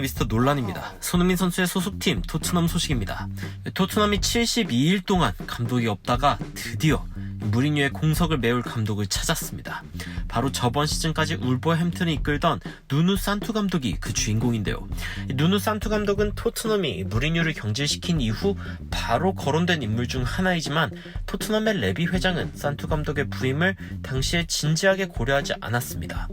미스터 논란입니다. 손흥민 선수의 소속팀 토트넘 소식입니다. 토트넘이 72일 동안 감독이 없다가 드디어 무리뉴의 공석을 메울 감독을 찾았습니다. 바로 저번 시즌까지 울버햄튼을 이끌던 누누 산투 감독이 그 주인공인데요. 누누 산투 감독은 토트넘이 무리뉴를 경질시킨 이후 바로 거론된 인물 중 하나이지만 토트넘의 레비 회장은 산투 감독의 부임을 당시에 진지하게 고려하지 않았습니다.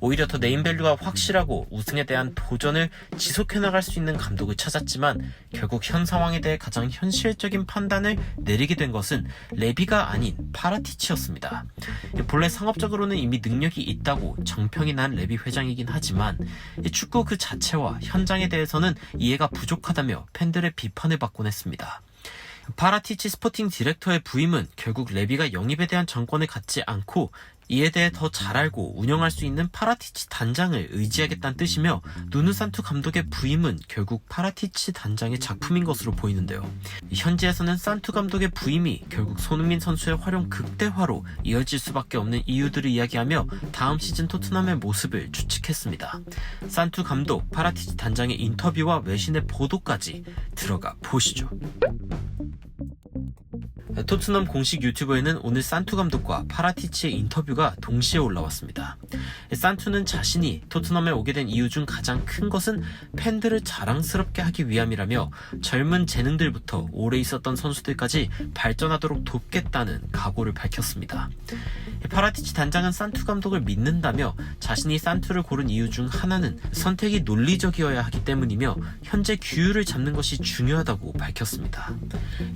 오히려 더 네임밸류가 확실하고 우승에 대한 도전을 지속해 나갈 수 있는 감독을 찾았지만 결국 현 상황에 대해 가장 현실적인 판단을 내리게 된 것은 레비가 아닌 파라티치였습니다. 본래 상업적으로는 이미 능력이 있다고 정평이 난 레비 회장이긴 하지만 축구 그 자체와 현장에 대해서는 이해가 부족하다며 팬들의 비판을 받곤 했습니다. 파라티치 스포팅 디렉터의 부임은 결국 레비가 영입에 대한 정권을 갖지 않고 이에 대해 더 잘 알고 운영할 수 있는 파라티치 단장을 의지하겠다는 뜻이며 누누산투 감독의 부임은 결국 파라티치 단장의 작품인 것으로 보이는데요. 현지에서는 산투 감독의 부임이 결국 손흥민 선수의 활용 극대화로 이어질 수밖에 없는 이유들을 이야기하며 다음 시즌 토트넘의 모습을 추측했습니다. 산투 감독, 파라티치 단장의 인터뷰와 외신의 보도까지 들어가 보시죠. 토트넘 공식 유튜브에는 오늘 산투 감독과 파라티치의 인터뷰가 동시에 올라왔습니다. 산투는 자신이 토트넘에 오게 된 이유 중 가장 큰 것은 팬들을 자랑스럽게 하기 위함이라며 젊은 재능들부터 오래 있었던 선수들까지 발전하도록 돕겠다는 각오를 밝혔습니다. 파라티치 단장은 산투 감독을 믿는다며 자신이 산투를 고른 이유 중 하나는 선택이 논리적이어야 하기 때문이며 현재 규율을 잡는 것이 중요하다고 밝혔습니다.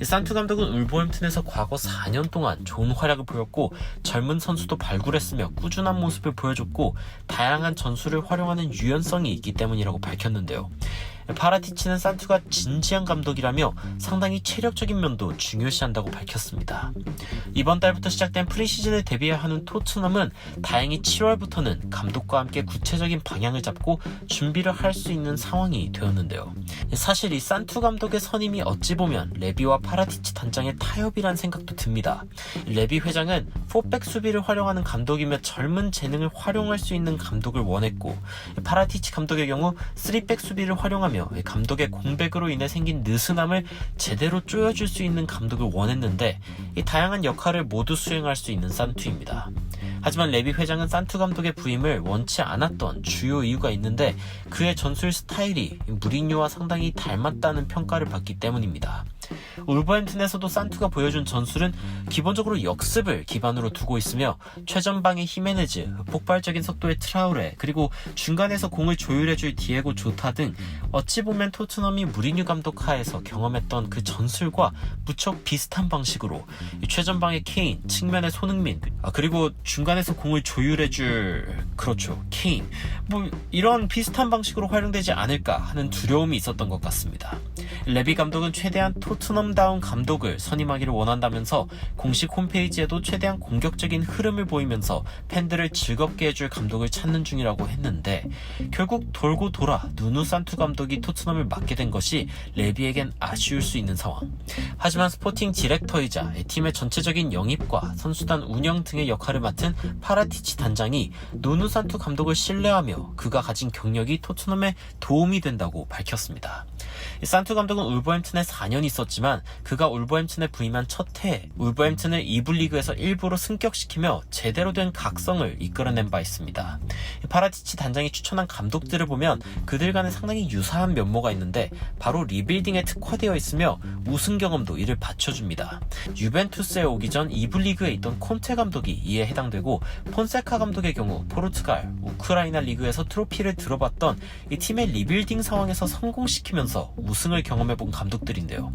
산투 감독은 울버햄튼에 서 과거 4년 동안 좋은 활약을 보였고 젊은 선수도 발굴했으며 꾸준한 모습을 보여줬고 다양한 전술을 활용하는 유연성이 있기 때문이라고 밝혔는데요. 파라티치는 산투가 진지한 감독이라며 상당히 체력적인 면도 중요시한다고 밝혔습니다. 이번 달부터 시작된 프리시즌을 대비해야 하는 토트넘은 다행히 7월부터는 감독과 함께 구체적인 방향을 잡고 준비를 할 수 있는 상황이 되었는데요. 사실 이 산투 감독의 선임이 어찌 보면 레비와 파라티치 단장의 타협이란 생각도 듭니다. 레비 회장은 4백 수비를 활용하는 감독이며 젊은 재능을 활용할 수 있는 감독을 원했고 파라티치 감독의 경우 3백 수비를 활용하며 감독의 공백으로 인해 생긴 느슨함을 제대로 쪼여줄 수 있는 감독을 원했는데 이 다양한 역할을 모두 수행할 수 있는 산투입니다. 하지만 레비 회장은 산투 감독의 부임을 원치 않았던 주요 이유가 있는데 그의 전술 스타일이 무리뉴와 상당히 닮았다는 평가를 받기 때문입니다. 울버햄튼에서도 산투가 보여준 전술은 기본적으로 역습을 기반으로 두고 있으며 최전방의 히메네즈, 폭발적인 속도의 트라우레, 그리고 중간에서 공을 조율해줄 디에고 조타 등 어찌 보면 토트넘이 무리뉴 감독 하에서 경험했던 그 전술과 무척 비슷한 방식으로 최전방의 케인, 측면의 손흥민, 아, 그리고 중간에서 공을 조율해줄 그렇죠 케인, 뭐 이런 비슷한 방식으로 활용되지 않을까 하는 두려움이 있었던 것 같습니다. 레비 감독은 최대한 토 트넘다운 감독을 선임하기를 원한다면서 공식 홈페이지에도 최대한 공격적인 흐름을 보이면서 팬들을 즐겁게 해줄 감독을 찾는 중이라고 했는데 결국 돌고 돌아 누누 산투 감독이 토트넘을 맡게 된 것이 레비에겐 아쉬울 수 있는 상황. 하지만 스포팅 디렉터이자 팀의 전체적인 영입과 선수단 운영 등의 역할을 맡은 파라티치 단장이 누누 산투 감독을 신뢰하며 그가 가진 경력이 토트넘에 도움이 된다고 밝혔습니다. 산투 감독은 울버햄튼에 4년 있었지만 그가 울버햄튼에 부임한 첫해 울버햄튼을 2부 리그에서 일부러 승격시키며 제대로 된 각성을 이끌어낸 바 있습니다. 파라티치 단장이 추천한 감독들을 보면 그들 간에 상당히 유사한 면모가 있는데 바로 리빌딩에 특화되어 있으며 우승 경험도 이를 받쳐줍니다. 유벤투스에 오기 전 2부 리그에 있던 콘테 감독이 이에 해당되고 폰세카 감독의 경우 포르투갈, 우크라이나 리그에서 트로피를 들어봤던 이 팀의 리빌딩 상황에서 성공시키면 서 우승을 경험해본 감독들인데요.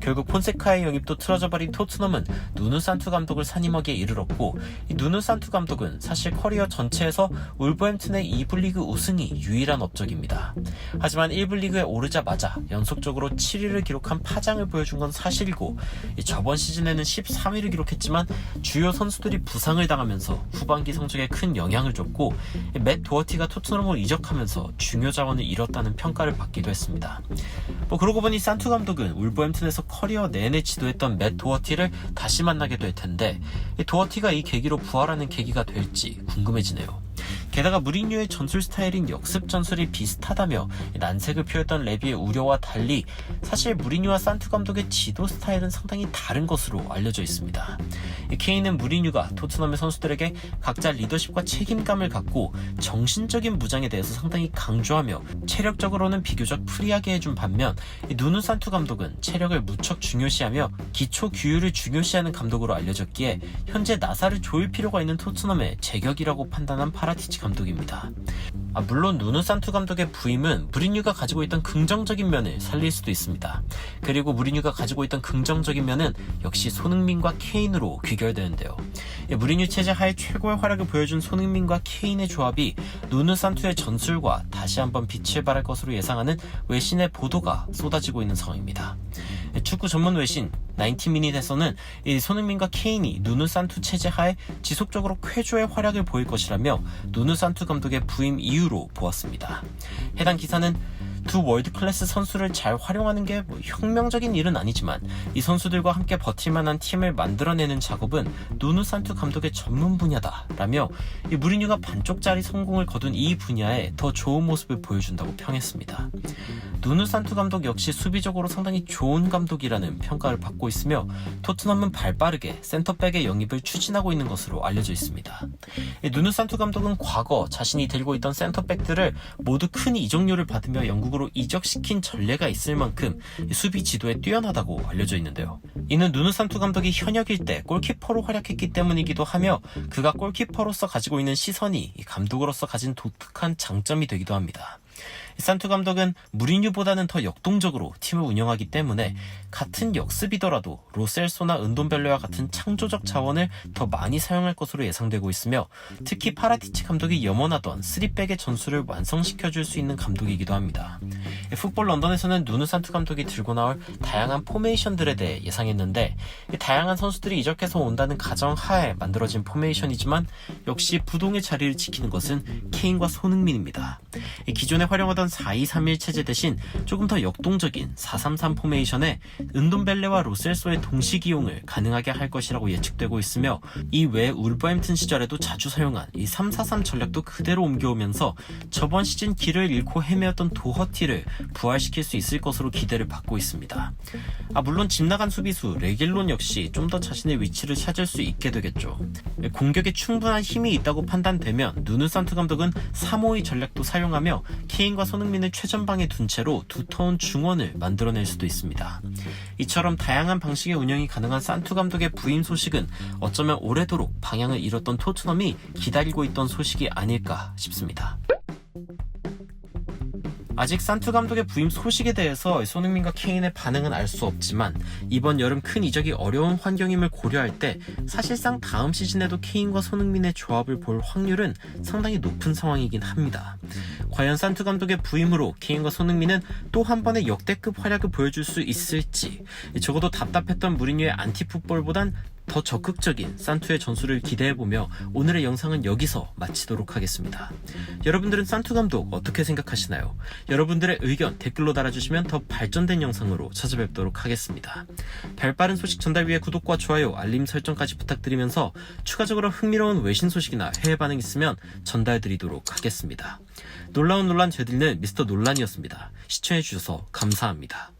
결국 폰세카의 영입도 틀어져 버린 토트넘은 누누 산투 감독을 산임하기에 이르렀고 이 누누 산투 감독은 사실 커리어 전체에서 울버햄튼의 2부 리그 우승이 유일한 업적입니다. 하지만 1부 리그에 오르자마자 연속적으로 7위를 기록한 파장을 보여준 건 사실이고 저번 시즌에는 13위를 기록했지만 주요 선수들이 부상을 당하면서 후반기 성적에 큰 영향을 줬고 맷 도어티가 토트넘을 이적하면서 중요 자원을 잃었다는 평가를 받기도 했습니다. 뭐 그러고 보니 산투 감독은 울버햄튼에서 커리어 내내 지도했던 맷 도어티를 다시 만나게 될 텐데 도어티가 이 계기로 부활하는 계기가 될지 궁금해지네요. 게다가 무리뉴의 전술 스타일인 역습 전술이 비슷하다며 난색을 표했던 레비의 우려와 달리 사실 무리뉴와 산투 감독의 지도 스타일은 상당히 다른 것으로 알려져 있습니다. 케인은 무리뉴가 토트넘의 선수들에게 각자 리더십과 책임감을 갖고 정신적인 무장에 대해서 상당히 강조하며 체력적으로는 비교적 프리하게 해준 반면 누누 산투 감독은 체력을 무척 중요시하며 기초 규율을 중요시하는 감독으로 알려졌기에 현재 나사를 조일 필요가 있는 토트넘의 제격이라고 판단한 파라티치 감독입니다. 아, 물론 누누 산투 감독의 부임은 무리뉴가 가지고 있던 긍정적인 면을 살릴 수도 있습니다. 그리고 무리뉴가 가지고 있던 긍정적인 면은 역시 손흥민과 케인으로 귀결되는데요. 예, 무리뉴 체제 하에 최고의 활약을 보여준 손흥민과 케인의 조합이 누누 산투의 전술과 다시 한번 빛을 발할 것으로 예상하는 외신의 보도가 쏟아지고 있는 상황입니다. 예, 축구 전문 외신 90미닛에서는 이 손흥민과 케인이 누누 산투 체제 하에 지속적으로 쾌조의 활약을 보일 것이라며 누누 산투 감독의 부임 이유로 보았습니다. 해당 기사는 두 월드 클래스 선수를 잘 활용하는 게 뭐 혁명적인 일은 아니지만 이 선수들과 함께 버틸 만한 팀을 만들어내는 작업은 누누 산투 감독의 전문 분야다라며 이 무리뉴가 반쪽짜리 성공을 거둔 이 분야에 더 좋은 모습을 보여준다고 평했습니다. 누누 산투 감독 역시 수비적으로 상당히 좋은 감독이라는 평가를 받고 있으며 토트넘은 발빠르게 센터백의 영입을 추진하고 있는 것으로 알려져 있습니다. 이 누누 산투 감독은 과거 자신이 들고 있던 센터백들을 모두 큰 이적료를 받으며 영국 으로 이적시킨 전례가 있을 만큼 이 수비 지도에 뛰어나다고 알려져 있는데요. 이는 누누 산투 감독이 현역일 때 골키퍼로 활약했기 때문이기도 하며 그가 골키퍼로서 가지고 있는 시선이 이 감독으로서 가진 독특한 장점이 되기도 합니다. 산투 감독은 무리뉴보다는 더 역동적으로 팀을 운영하기 때문에 같은 역습이더라도 로셀소나 은돈벨레와 같은 창조적 자원을 더 많이 사용할 것으로 예상되고 있으며 특히 파라티치 감독이 염원하던 3백의 전술을 완성시켜줄 수 있는 감독이기도 합니다. 풋볼 런던에서는 누누 산투 감독이 들고 나올 다양한 포메이션들에 대해 예상했는데 다양한 선수들이 이적해서 온다는 가정 하에 만들어진 포메이션이지만 역시 부동의 자리를 지키는 것은 케인과 손흥민입니다. 기존에 활용하던 4-2-3-1 체제 대신 조금 더 역동적인 4-3-3 포메이션에 은돈벨레와 로셀소의 동시 기용을 가능하게 할 것이라고 예측되고 있으며 이외 울버햄튼 시절에도 자주 사용한 이 3-4-3 전략도 그대로 옮겨오면서 저번 시즌 길을 잃고 헤매었던 도허티를 부활시킬 수 있을 것으로 기대를 받고 있습니다. 아, 물론 집 나간 수비수 레길론 역시 좀 더 자신의 위치를 찾을 수 있게 되겠죠. 공격에 충분한 힘이 있다고 판단되면 누누 산투 감독은 3-5-2 전략도 사용하며 케인과 손흥민을 최전방에 둔 채로 두터운 중원을 만들어낼 수도 있습니다. 이처럼 다양한 방식의 운영이 가능한 산투 감독의 부임 소식은 어쩌면 오래도록 방향을 잃었던 토트넘이 기다리고 있던 소식이 아닐까 싶습니다. 아직 산투 감독의 부임 소식에 대해서 손흥민과 케인의 반응은 알 수 없지만 이번 여름 큰 이적이 어려운 환경임을 고려할 때 사실상 다음 시즌에도 케인과 손흥민의 조합을 볼 확률은 상당히 높은 상황이긴 합니다. 과연 산투 감독의 부임으로 케인과 손흥민은 또 한 번의 역대급 활약을 보여줄 수 있을지 적어도 답답했던 무리뉴의 안티풋볼보단 더 적극적인 산투의 전술을 기대해보며 오늘의 영상은 여기서 마치도록 하겠습니다. 여러분들은 산투 감독 어떻게 생각하시나요? 여러분들의 의견 댓글로 달아주시면 더 발전된 영상으로 찾아뵙도록 하겠습니다. 별빠른 소식 전달 위해 구독과 좋아요, 알림 설정까지 부탁드리면서 추가적으로 흥미로운 외신 소식이나 해외 반응 있으면 전달드리도록 하겠습니다. 놀라운 논란 되들는 미스터 논란이었습니다. 시청해주셔서 감사합니다.